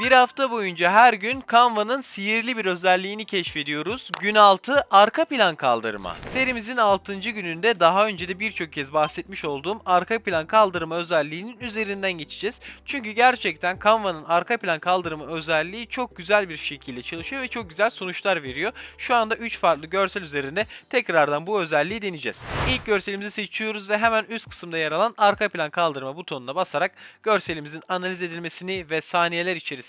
Bir hafta boyunca her gün Canva'nın sihirli bir özelliğini keşfediyoruz. Gün 6 arka plan kaldırma. Serimizin 6. gününde daha önce de birçok kez bahsetmiş olduğum arka plan kaldırma özelliğinin üzerinden geçeceğiz. Çünkü gerçekten Canva'nın arka plan kaldırma özelliği çok güzel bir şekilde çalışıyor ve çok güzel sonuçlar veriyor. Şu anda 3 farklı görsel üzerinde tekrardan bu özelliği deneyeceğiz. İlk görselimizi seçiyoruz ve hemen üst kısımda yer alan arka plan kaldırma butonuna basarak görselimizin analiz edilmesini ve saniyeler içerisinde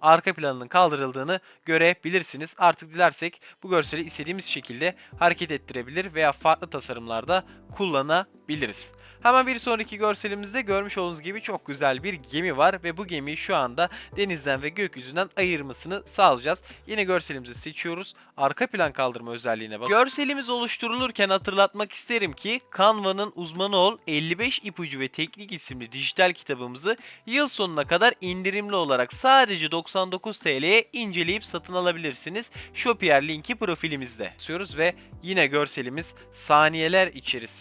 arka planının kaldırıldığını görebilirsiniz. Artık dilersek bu görseli istediğimiz şekilde hareket ettirebilir veya farklı tasarımlarda kullanabiliriz. Hemen bir sonraki görselimizde görmüş olduğunuz gibi çok güzel bir gemi var ve bu gemiyi şu anda denizden ve gökyüzünden ayırmasını sağlayacağız. Yine görselimizi seçiyoruz. Arka plan kaldırma özelliğine bak. Görselimiz oluşturulurken hatırlatmak isterim ki Canva'nın uzmanı ol 55 ipucu ve teknik isimli dijital kitabımızı yıl sonuna kadar indirimli olarak sadece 99 TL'ye inceleyip satın alabilirsiniz. Shopier linki profilimizde. Ve yine görselimiz saniyeler içerisinde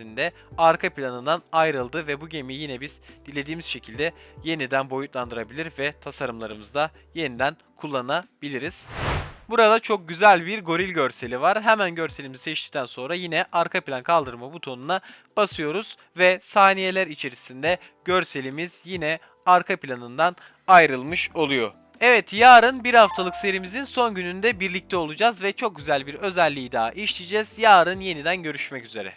arka planından ayrıldı ve bu gemiyi yine biz dilediğimiz şekilde yeniden boyutlandırabilir ve tasarımlarımızda yeniden kullanabiliriz. Burada çok güzel bir goril görseli var. Hemen görselimizi seçtikten sonra yine arka plan kaldırma butonuna basıyoruz ve saniyeler içerisinde görselimiz yine arka planından ayrılmış oluyor. Evet yarın bir haftalık serimizin son gününde birlikte olacağız ve çok güzel bir özelliği daha işleyeceğiz. Yarın yeniden görüşmek üzere.